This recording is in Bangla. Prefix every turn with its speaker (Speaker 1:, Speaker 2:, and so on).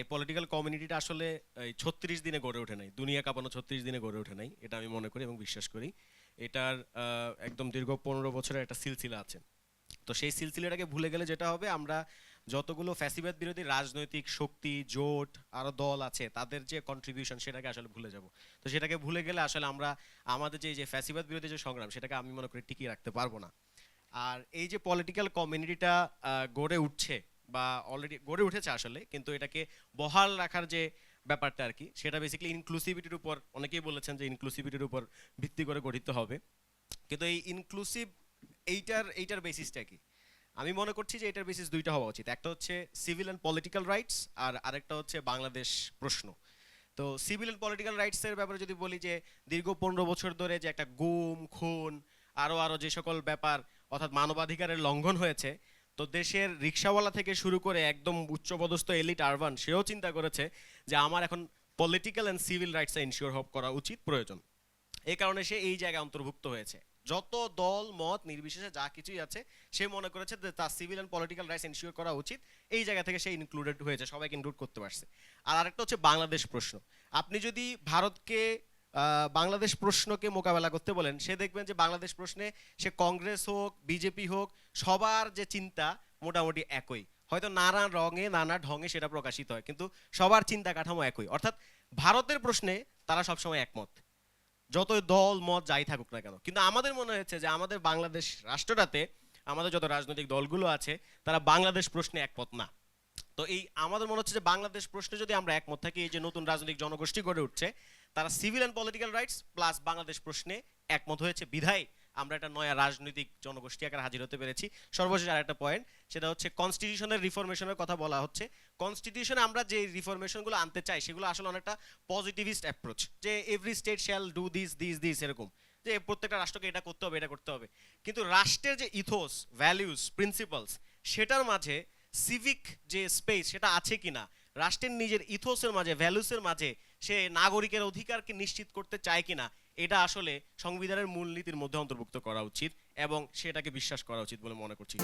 Speaker 1: এই পলিটিক্যাল কমিউনিটিটা আসলে, এই ছত্রিশ দিনে গড়ে ওঠে নাই। দুনিয়া কাঁপানো ছত্রিশ দিনে গড়ে ওঠে নাই, এটা আমি মনে করি এবং বিশ্বাস করি। এটার একদম দীর্ঘ পনেরো বছরের একটা সিলসিলা আছে। তো সেই সিলসিলাটাকে ভুলে গেলে যেটা হবে, আমরা যতগুলো ফ্যাসিবাদ বিরোধী রাজনৈতিক শক্তি, জোট, আরও দল আছে, তাদের যে কন্ট্রিবিউশন সেটাকে আসলে ভুলে যাব। তো সেটাকে ভুলে গেলে আসলে আমরা, আমাদের যে যে ফ্যাসিবাদ বিরোধী যে সংগ্রাম, সেটাকে আমি মনে করি টিকিয়ে রাখতে পারব না। আর এই যে পলিটিক্যাল কমিউনিটিটা গড়ে উঠছে বা অলরেডি গড়ে উঠেছে আসলে, কিন্তু এটাকে বহাল রাখার যে ব্যাপারটা আর কি, সেটা বেসিক্যালি ইনক্লুসিভিটির উপর, অনেকেই বলেছেন যে ইনক্লুসিভিটির উপর ভিত্তি করে গঠিত হবে। কিন্তু এই ইনক্লুসিভ এইটার এইটার বেসিসটা কি? আমি মনে করছি যে এটার বেসিস দুইটা হওয়া উচিত। একটা হচ্ছে সিভিল অ্যান্ড পলিটিক্যাল রাইটস আর আরেকটা হচ্ছে বাংলাদেশ প্রশ্ন। তো সিভিল অ্যান্ড পলিটিক্যাল রাইটসের ব্যাপারে যদি বলি যে, দীর্ঘ পনেরো বছর ধরে যে একটা গুম, খুন আরও আরও যে সকল ব্যাপার, অর্থাৎ মানবাধিকারের লঙ্ঘন হয়েছে তো দেশের রিক্সাওয়ালা থেকে শুরু করে একদম উচ্চপদস্থ এলিট আরবান, সেও চিন্তা করেছে যে আমার এখন পলিটিক্যাল অ্যান্ড সিভিল রাইটসে ইনশিওর হপ করা উচিত, প্রয়োজন। এই কারণে সে এই জায়গায় অন্তর্ভুক্ত হয়েছে। যত দল, মত, নির্বিশেষে যা কিছুই আছে, সে মনে করেছে যে তার civil and political rights ensure করা উচিত। এই জায়গা থেকে সে ইনক্লুডেড হয়েছে, সবাইকে ইনক্লুড করতে পারছে। আর আরেকটা হচ্ছে বাংলাদেশ প্রশ্ন। আপনি যদি ভারতকে বাংলাদেশ প্রশ্নকে মোকাবেলা করতে বলেন। সে দেখবেন যে বাংলাদেশ প্রশ্নে সে কংগ্রেস হোক, বিজেপি হোক, সবার যে চিন্তা মোটামুটি একই। হয়তো নানা রঙে, নানা ঢঙে সেটা প্রকাশিত হয়, কিন্তু সবার চিন্তা কাঠামো একই। অর্থাৎ ভারতের প্রশ্নে তারা সবসময় একমত। যত দল, মত যাই থাকুক না কেন। কিন্তু আমাদের মনে হয়েছে যে আমাদের বাংলাদেশ রাষ্ট্রটাতে আমাদের যত রাজনৈতিক দলগুলো আছে, তারা বাংলাদেশ প্রশ্নে একমত না। তো এই আমাদের মনে হচ্ছে যে বাংলাদেশ প্রশ্নে যদি আমরা একমত থাকি, এই যে নতুন রাজনৈতিক জনগোষ্ঠী গড়ে উঠছে, তারা civil and political rights plus Bangladesh প্রশ্নে একমত হয়েছে। বিধায় আমরা একটা নয়া রাজনৈতিক জনগোষ্ঠী আকারে হাজির হতে পেরেছি। সর্বশেষ আর একটা পয়েন্ট সেটা হচ্ছে কনস্টিটিউশনের রিফরমেশনের কথা বলা হচ্ছে। কনস্টিটিউশনে আমরা যে রিফরমেশনগুলো আনতে চাই, সেগুলো আসলে অনেকটা পজিটিভিস্ট অ্যাপ্রোচ যে every state shall do this this this এরকম, যে প্রত্যেকটা রাষ্ট্রকে এটা করতে হবে, এটা করতে হবে। কিন্তু রাষ্ট্রের যে ইথোস ভ্যালিউস প্রিন্সিপালস সেটার মাঝে সিভিক যে স্পেস সেটা আছে কিনা, রাষ্ট্রের নিজের ইথোসের মাঝে ভ্যালুসের মাঝে সে নাগরিকের অধিকারকে নিশ্চিত করতে চায় কিনা, এটা আসলে সংবিধানের মূলনীতির মধ্যে অন্তর্ভুক্ত করা উচিত এবং সেটাকে বিশ্বাস করা উচিত বলে মনে করছি।